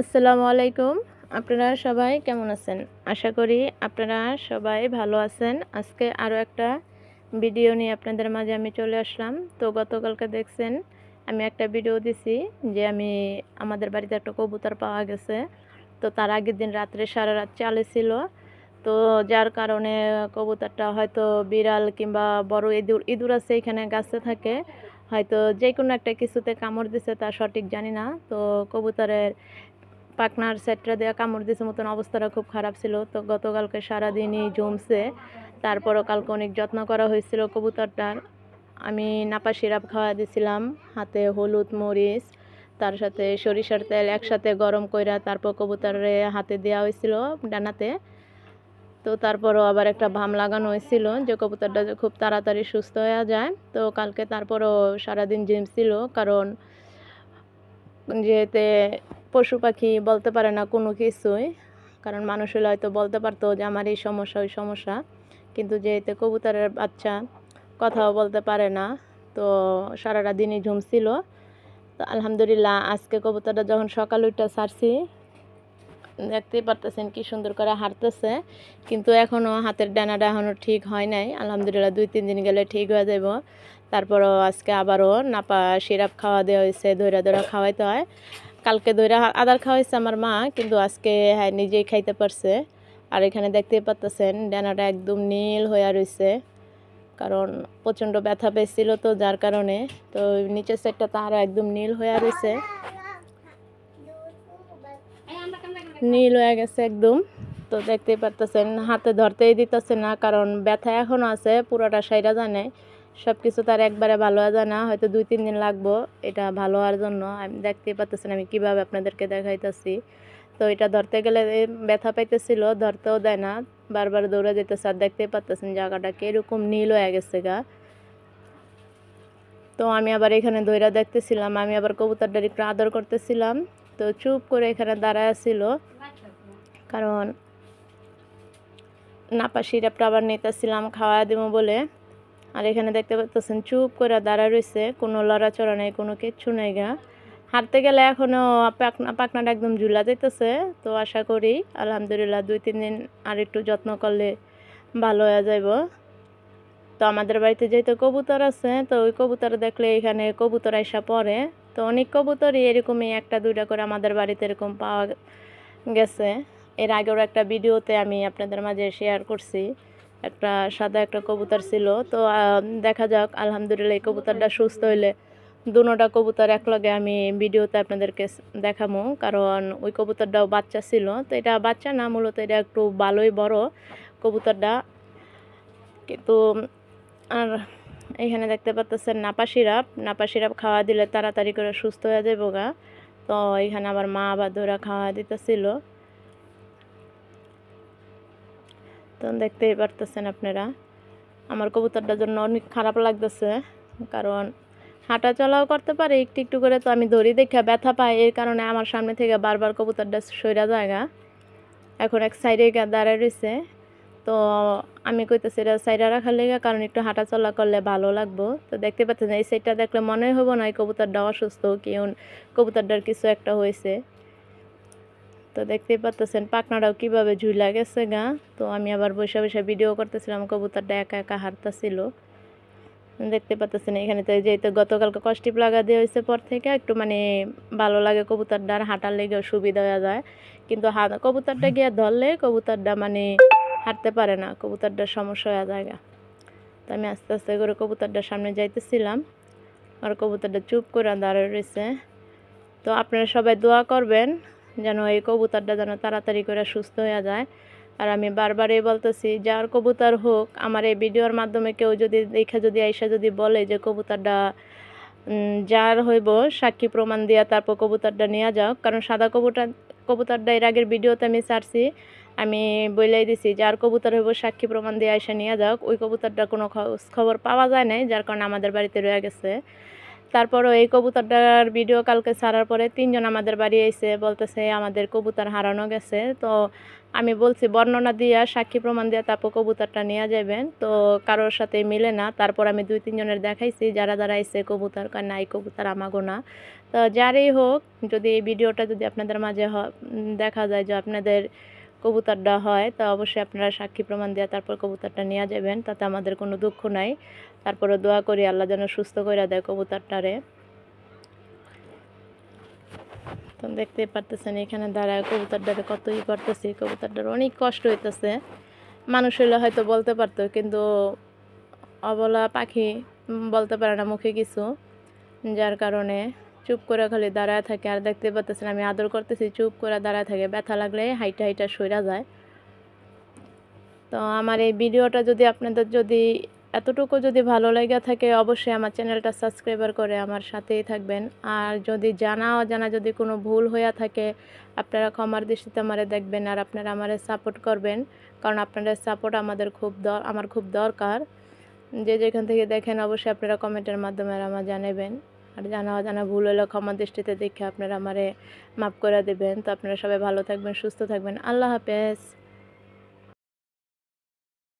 আসসালামু আলাইকুম। আপনারা সবাই কেমন আছেন? আশা করি আপনারা সবাই ভালো আছেন। আজকে আরও একটা ভিডিও নিয়ে আপনাদের মাঝে আমি চলে আসলাম। তো গতকালকে দেখছেন, আমি একটা ভিডিও দিছি যে আমি, আমাদের বাড়িতে একটা কবুতর পাওয়া গেছে। তো তার আগের দিন রাত্রে সারা রাত চালে ছিল। তো যার কারণে কবুতরটা হয়তো বিড়াল কিংবা বড় ইঁদুর ইঁদুর আছে এখানে, গাছে থাকে। হয়তো যে কোনো একটা কিছুতে কামড় দিছে, তা সঠিক জানি না। তো কবুতরের পাকনার সেটটা দেওয়া কামড় দিছে মতন অবস্থাটা খুব খারাপ ছিল। তো গতকালকে সারাদিনই জমছে। তারপরও কালকে অনেক যত্ন করা হয়েছিল কবুতরটার। আমি নাপা সিরাপ খাওয়া দিছিলাম, হাতে হলুদ মরিচ, তার সাথে সরিষার তেল একসাথে গরম কইরা তারপর কবুতরে হাতে দেওয়া হয়েছিল ডানাতে। তো তারপরও আবার একটা ভাম লাগানো হয়েছিল যে কবুতরটা খুব তাড়াতাড়ি সুস্থ হয়ে যায়। তো কালকে তারপরও সারাদিন জিম ছিল কারণ যেতে পশু পাখি বলতে পারে না কোনো কিছুই, কারণ মানুষ হলে হয়তো বলতে পারতো যে আমার এই সমস্যা, ওই সমস্যা। কিন্তু যেহেতু কবুতরের বাচ্চা, কথাও বলতে পারে না। তো সারাটা দিনই ঝুমছিল তো আলহামদুলিল্লাহ, আজকে কবুতরটা যখন সকাল উঠে ছাড়ছি, দেখতেই পারতেছেন কি সুন্দর করে হাঁটতেছে। কিন্তু এখনও হাতের ডানাটা এখনও ঠিক হয় নাই। আলহামদুলিল্লাহ, দুই, তিন দিন গেলে ঠিক হয়ে যাব তারপরও আজকে আবারও নাপা সিরাপ খাওয়া দেওয়া হয়েছে ধৈরা ধৈরা খাওয়াইতে হয়। কালকে ধৈরা আদার খাওয়াইছে আমার মা, কিন্তু আজকে হ্যাঁ নিজেই খাইতে পারছে। আর এখানে দেখতেই পারতেছেন, ডানাটা একদম নীল হয়ে রয়েছে কারণ প্রচণ্ড ব্যথা পেয়েছিল তো, যার কারণে। তো নিচের সাইডটা তো আরও একদম নীল হয়ে রয়েছে নীল হয়ে গেছে একদম। তো দেখতেই পারতেছেন, হাতে ধরতেই দিতেছে না, কারণ ব্যথা এখনও আছে, পুরোটা সাইরা জানে। সব কিছু তার একবারে ভালো হওয়া যায় না, হয়তো দুই, তিন দিন লাগবো। এটা ভালো হওয়ার জন্য। আমি দেখতেই পারতেছেন আমি কীভাবে আপনাদেরকে দেখাইতেছি। তো এটা ধরতে গেলে ব্যথা পাইতেছিল, ধরতেও দেয় না। বারবার দৌড়ে যেতেছে আর দেখতেই পারতেছেন জায়গাটা কীরকম নীল হয়ে গেছে গা। তো আমি আবার এখানে দইরা দেখতেছিলাম, আমি আবার কবুতরটার একটু আদর করতেছিলাম। তো চুপ করে এখানে দাঁড়ায় ছিল কারণ নাপা সিরাপটা আবার নিতেছিলাম খাওয়া দিব বলে। আর এখানে দেখতে পাচ্ছেন চুপ করে দাঁড়া রয়েছে কোনো লড়াচড়া নেই, কোনো কিচ্ছু নেই গা। হাঁটতে গেলে এখনও পাকনা পাকনাটা একদম ঝুলা যেতেছে তো আশা করি, আলহামদুলিল্লাহ, দুই, তিন দিন আর একটু যত্ন করলে ভালো হয়ে যাইব। তো আমাদের বাড়িতে যেহেতু কবুতর আছে, তো ওই কবুতর দেখলে এখানে কবুতর আইসা পড়ে। তো অনেক কবুতরই এরকমই একটা, দুইটা করে আমাদের বাড়িতে এরকম পাওয়া গেছে। এর আগেও একটা ভিডিওতে আমি আপনাদের মাঝে শেয়ার করছি। একটা সাদা একটা কবুতর ছিল। তো দেখা যাক, আলহামদুলিল্লাহ এই কবুতরটা সুস্থ হইলে দুনোটা কবুতর একলগে আমি ভিডিওতে আপনাদেরকে দেখাবো কারণ ওই কবুতরটাও বাচ্চা ছিল। তো এটা বাচ্চা না, মূলত এটা একটু ভালোই বড় কবুতরটা। কিন্তু, আর এখানে দেখতে পাচ্ছেন নাপা সিরাপ। নাপা সিরাপ খাওয়া দিলে তাড়াতাড়ি করে সুস্থ হয়ে যাব গা তো, এখানে আবার মা আবার ধরা খাওয়া দিতেছিল। তো দেখতেই পারতেছেন আপনারা। আমার কবুতরটার জন্য অনেক খারাপ লাগতেছে, কারণ হাঁটা চলাও করতে পারে, একটু একটু করে তো আমি ধরি দেখে ব্যথা পাই, এর কারণে আমার সামনে থেকে বারবার কবুতরটা সইরা জায়গা এখন এক সাইডে দাঁড়ায় রয়েছে তো আমি কইতেছি এটা সাইডে রাখার লেগে, কারণ একটু হাঁটা চলা করলে ভালো লাগবো। তো দেখতে পাচ্ছেন, এই সাইডটা দেখলে মনে হব না এই কবুতরটা অসুস্থ কি কবুতরটার কিছু একটা হয়েছে তো দেখতেই পাচ্তেছেন, পাখনাটাও কীভাবে ঝুলা গেছে গা। তো আমি আবার বসে বসে ভিডিও করতেছিলাম, কবুতরটা একা একা হারতাছিল দেখতে পাচ্তেছেন, এখানে তো যেহেতু গতকালকে কষ্টিপ লাগা দিয়ে হয়েছে পর থেকে, একটু মানে ভালো লাগে কবুতরটা আর হাঁটার লেগেও সুবিধা হয়ে যায়। কিন্তু কবুতরটা গিয়ে ধরলে কবুতরটা মানে হাঁটতে পারে না, কবুতরটার সমস্যা হয়ে যায় গা। তো আমি আস্তে আস্তে করে কবুতরটার সামনে যাইতেছিলাম, আর কবুতরটা চুপ করে দাঁড়িয়ে রয়েছে। তো আপনারা সবাই দোয়া করবেন যেন এই কবুতরটা যেন তাড়াতাড়ি করে সুস্থ হয়ে যায়। আর আমি বারবারই বলতেছি, যার কবুতর হোক, আমার এই ভিডিওর মাধ্যমে কেউ যদি দেখে, যদি আইসা যদি বলে যে কবুতরটা যার হইব, সাক্ষী প্রমাণ দিয়া তারপর কবুতরটা নিয়ে যাও। কারণ সাদা কবুতর কবুতরটা এর আগের ভিডিওতে আমি ছাড়ছি, আমি বলেই দিছি, যার কবুতর হইব, সাক্ষী প্রমাণ দিয়ে আইসা নিয়ে যাও ওই কবুতরটা কোনো খবর পাওয়া যায় নাই, যার কারণে আমাদের বাড়িতে রয়ে গেছে। তারপরও এই কবুতরটার ভিডিও কালকে ছাড়ার পরে তিনজন আমাদের বাড়ি এসে বলতেছে আমাদের কবুতর হারানো গেছে। তো আমি বলছি, বর্ণনা দিয়া, সাক্ষী প্রমাণ দিয়া তারপর কবুতরটা নিয়ে যাবেন তো কারোর সাথে মিলে না, তারপর আমি দুই তিনজনের দেখাইছি, যারা যারা এসে কবুতর কয় না এই কবুতর আমাগো না। তো যারই হোক, যদি এই ভিডিওটা যদি আপনাদের মাঝে দেখা যায় যে আপনাদের কবুতরটা হয়, তো অবশ্যই আপনারা সাক্ষী প্রমাণ দেওয়া তারপর কবুতরটা নিয়ে যাবেন, তাতে আমাদের কোনো দুঃখ নাই। তারপরে দোয়া করি, আল্লাহ যেন সুস্থ করে দেয় কবুতরটারে। তো দেখতেই পারতেছেন, এখানে দাঁড়ায় কবুতরটারে কত ই করতেছি, কবুতরটার অনেক কষ্ট হইতেছে। মানুষ হইলে হয়তো বলতে পারতো, কিন্তু অবলা পাখি বলতে পারে না মুখে কিছু। যার কারণে চুপ করে খালি দাঁড়ায় থাকে। আর দেখতে পাচ্ছেন আমি আদর করতেছি, চুপ করে দাঁড়ায় থাকে। ব্যথা লাগলে হাইটা হাইটা সইরা যায়। তো আমার এই ভিডিওটা যদি আপনাদের যদি এতটুকু যদি ভালো লেগে থাকে, অবশ্যই আমার চ্যানেলটা সাবস্ক্রাইবার করে আমার সাথেই থাকবেন। আর যদি জানা, অজানা যদি কোনো ভুল হয়ে থাকে, আপনারা ক্ষমার দৃষ্টিতে আমারে দেখবেন আর আপনারা আমারে সাপোর্ট করবেন। কারণ আপনাদের সাপোর্ট আমাদের খুব দর আমার খুব দরকার। যে যেখান থেকে দেখেন, অবশ্যই আপনারা কমেন্টের মাধ্যমে আমার জানাবেন আর জানা, অজানা ভুল হলে ক্ষমা দৃষ্টিতে দেখে আপনারা আমারে মাফ করে দেবেন। তো আপনারা সবাই ভালো থাকবেন, সুস্থ থাকবেন। আল্লাহ হাফেজ।